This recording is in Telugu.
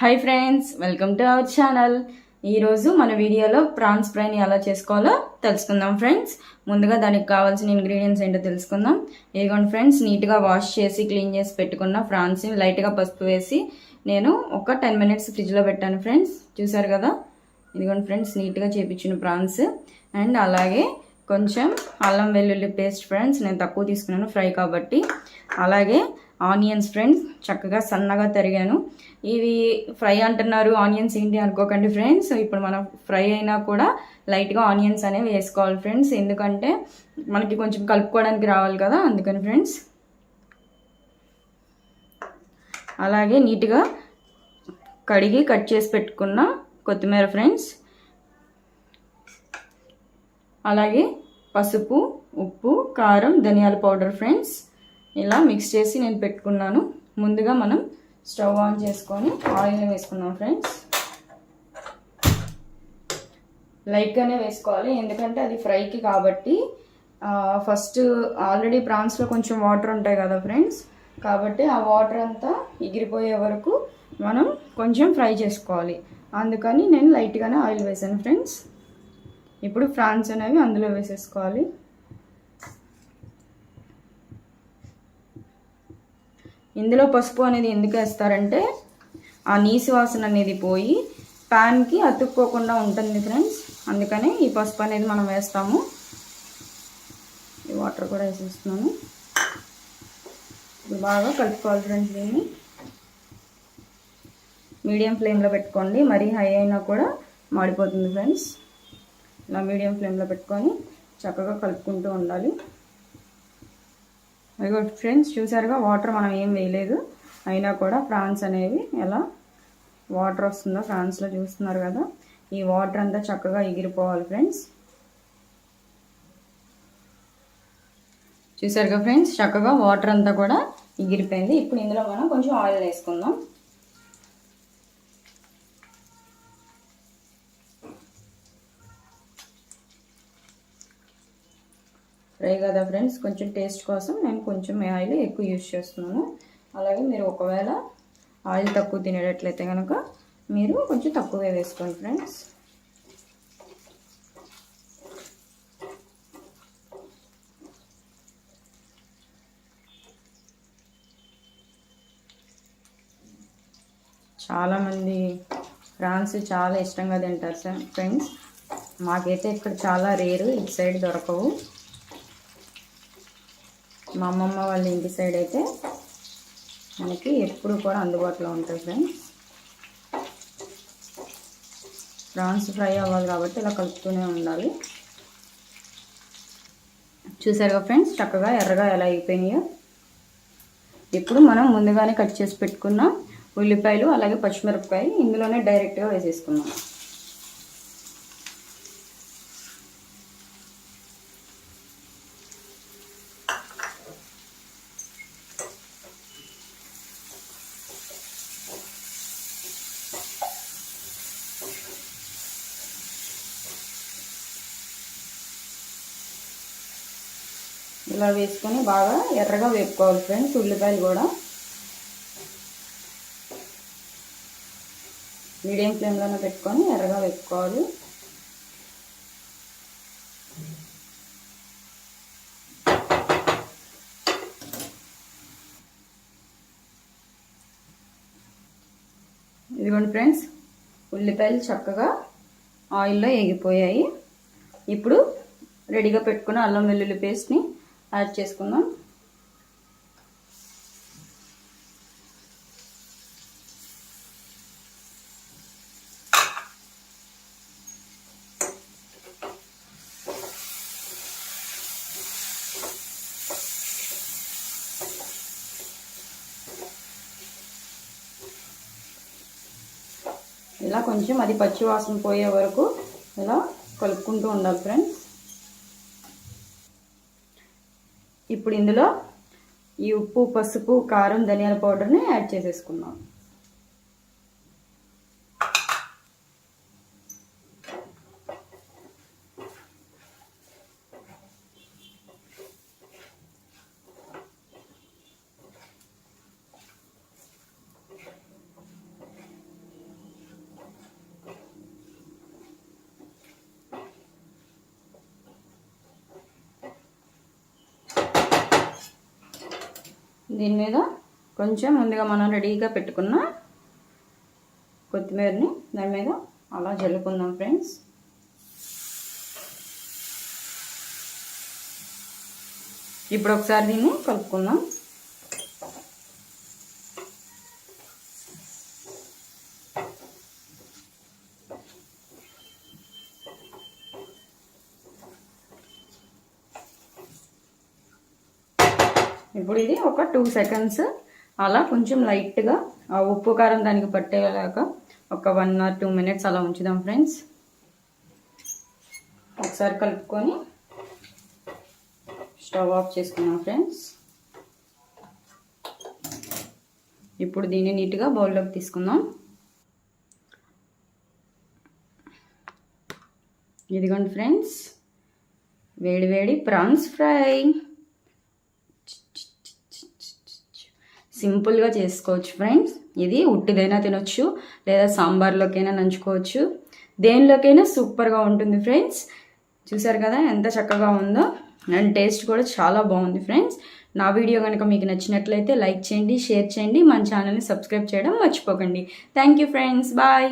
Hi friends welcome to our channel ఈరోజు మన వీడియోలో ప్రాన్స్ ఫ్రైని ఎలా చేసుకోవాలో తెలుసుకుందాం ఫ్రెండ్స్ ముందుగా దానికి కావాల్సిన ఇంగ్రీడియంట్స్ ఏంటో తెలుసుకుందాం. ఇదిగోండి ఫ్రెండ్స్ నీట్గా వాష్ చేసి క్లీన్ చేసి పెట్టుకున్న ఫ్రాన్స్ని లైట్గా పసుపు వేసి నేను ఒక టెన్ మినిట్స్ ఫ్రిడ్జ్లో పెట్టాను ఫ్రెండ్స్ చూసారు కదా? ఇదిగోండి ఫ్రెండ్స్ నీట్గా చేపించిన ప్రాన్స్. అండ్ అలాగే కొంచెం అల్లం వెల్లుల్లి పేస్ట్ ఫ్రెండ్స్ నేను తక్కువ తీసుకున్నాను ఫ్రై కాబట్టి. అలాగే ఆనియన్స్ ఫ్రెండ్స్ చక్కగా సన్నగా తరిగాను. ఇవి ఫ్రై అంటున్నారు ఆనియన్స్ ఏంటి అనుకోకండి ఫ్రెండ్స్. ఇప్పుడు మనం ఫ్రై అయినా కూడా లైట్గా ఆనియన్స్ అనేవి వేసుకోవాలి ఫ్రెండ్స్. ఎందుకంటే మనకి కొంచెం కలుపుకోవడానికి రావాలి కదా అందుకని ఫ్రెండ్స్. అలాగే నీట్గా కడిగి కట్ చేసి పెట్టుకున్న కొత్తిమీర ఫ్రెండ్స్. అలాగే పసుపు ఉప్పు కారం ధనియాల పౌడర్ ఫ్రెండ్స్. ఇలా మిక్స్ చేసి నేను పెట్టుకున్నాను. ముందుగా మనం స్టవ్ ఆన్ చేసుకొని ఆయిల్ని వేసుకున్నాం ఫ్రెండ్స్. లైట్గానే వేసుకోవాలి. ఎందుకంటే అది ఫ్రైకి కాబట్టి ఫస్ట్ ఆల్రెడీ ప్రాన్స్లో కొంచెం వాటర్ ఉంటాయి కదా ఫ్రెండ్స్. కాబట్టి ఆ వాటర్ అంతా ఎగిరిపోయే వరకు మనం కొంచెం ఫ్రై చేసుకోవాలి. అందుకని నేను లైట్గానే ఆయిల్ వేసాను ఫ్రెండ్స్. ఇప్పుడు ఫ్రాన్స్ అనేవి అందులో వేసేసుకోవాలి. ఇందులో పసుపు అనేది ఎందుకు వేస్తారంటే ఆ నీసు వాసన అనేది పోయి ప్యాన్కి అతుక్కోకుండా ఉంటుంది ఫ్రెండ్స్ అందుకని ఈ పసుపు అనేది మనం వేస్తాము. ఈ వాటర్ కూడా వేసేస్తున్నాను. ఇప్పుడు బాగా కలుపుకోవాలి ఫ్రెండ్స్ దీన్ని. మీడియం ఫ్లేమ్లో పెట్టుకోండి. మరీ హై అయినా కూడా మాడిపోతుంది ఫ్రెండ్స్ ఇలా మీడియం ఫ్లేమ్లో పెట్టుకొని చక్కగా కలుపుకుంటూ ఉండాలి. ఇదిగో ఫ్రెండ్స్ చూసారుగా వాటర్ మనం ఏం వేయలేదు. అయినా కూడా ఫ్రాన్స్ అనేవి ఎలా వాటర్ వస్తుందో ఫ్రాన్స్లో చూస్తున్నారు కదా. ఈ వాటర్ అంతా చక్కగా ఎగిరిపోవాలి ఫ్రెండ్స్ చూసారుగా ఫ్రెండ్స్ చక్కగా వాటర్ అంతా కూడా ఎగిరిపోయింది. ఇప్పుడు ఇందులో మనం కొంచెం ఆయిల్ వేసుకుందాం. ఫ్రై కదా ఫ్రెండ్స్? కొంచెం టేస్ట్ కోసం నేను కొంచెం ఆయిల్ ఎక్కువ యూజ్ చేస్తున్నాను. అలాగే మీరు ఒకవేళ ఆయిల్ తక్కువ తినేటట్లయితే కనుక మీరు కొంచెం తక్కువే వేసుకోండి ఫ్రెండ్స్. చాలామంది ఫ్రాన్స్ చాలా ఇష్టంగా తింటారు సార్ ఫ్రెండ్స్. మాకైతే ఇక్కడ చాలా రేరు ఇటు సైడ్ దొరకవు. మా అమ్మమ్మ వాళ్ళ ఇంటి సైడ్ అయితే మనకి ఎప్పుడు కూడా అందుబాటులో ఉంటుంది ఫ్రెండ్స్. ప్రాన్స్ ఫ్రై అవ్వాలి కాబట్టి ఇలా కలుపుతూనే ఉండాలి. చూసారుగా ఫ్రెండ్స్ చక్కగా ఎర్రగా ఎలా అయిపోయినాయో. ఇప్పుడు మనం ముందుగానే కట్ చేసి పెట్టుకున్న ఉల్లిపాయలు అలాగే పచ్చిమిరపకాయలు ఇందులోనే డైరెక్ట్గా వేసేసుకున్నాం ఇలా వేసుకొని బాగా ఎర్రగా వేపుకోవాలి ఫ్రెండ్స్ ఉల్లిపాయలు కూడా. మీడియం ఫ్లేమ్లోనే పెట్టుకొని ఎర్రగా వేపుకోవాలి. ఇదిగోండి ఫ్రెండ్స్ ఉల్లిపాయలు చక్కగా ఆయిల్లో ఎగిపోయాయి ఇప్పుడు రెడీగా పెట్టుకున్న అల్లం వెల్లుల్లి పేస్ట్ని యాడ్ చేసుకుందాం. ఇలా కొంచెం అది పచ్చి వాసన పోయే వరకు ఇలా కలుపుకుంటూ ఉండాలి ఫ్రెండ్స్ ఇప్పుడు ఇందులో ఈ ఉప్పు పసుపు కారం ధనియాల పౌడర్ని యాడ్ చేసేసుకున్నాం దీని మీద కొంచెం ముందుగా మనం రెడీగా పెట్టుకున్న కొత్తిమీరని దాని మీద అలా జల్లుకుందాం ఫ్రెండ్స్. ఇప్పుడు ఒకసారి దీన్ని కలుపుకుందాం. ఇప్పుడు ఇది ఒక టూ సెకండ్స్ అలా కొంచెం లైట్గా ఆ ఉప్పు కారం దానికి పట్టేలాగా ఒక వన్ ఆర్ టూ మినిట్స్ అలా ఉంచుదాం ఫ్రెండ్స్ ఒకసారి కలుపుకొని స్టవ్ ఆఫ్ చేసుకున్నాం ఫ్రెండ్స్ ఇప్పుడు దీన్ని నీట్గా బౌల్లోకి తీసుకుందాం. ఇదిగోండి ఫ్రెండ్స్ వేడి వేడి ప్రాన్స్ ఫ్రై. సింపుల్గా చేసుకోవచ్చు ఫ్రెండ్స్. ఇది ఉట్టిదైనా తినొచ్చు లేదా సాంబార్లోకైనా నంచుకోవచ్చు. దేనిలోకైనా సూపర్గా ఉంటుంది ఫ్రెండ్స్. చూసారు కదా ఎంత చక్కగా ఉందో. అండ్ టేస్ట్ కూడా చాలా బాగుంది ఫ్రెండ్స్. నా వీడియో కనుక మీకు నచ్చినట్లయితే లైక్ చేయండి షేర్ చేయండి. మన ఛానల్ని సబ్స్క్రైబ్ చేయడం మర్చిపోకండి. Thank you friends. బాయ్.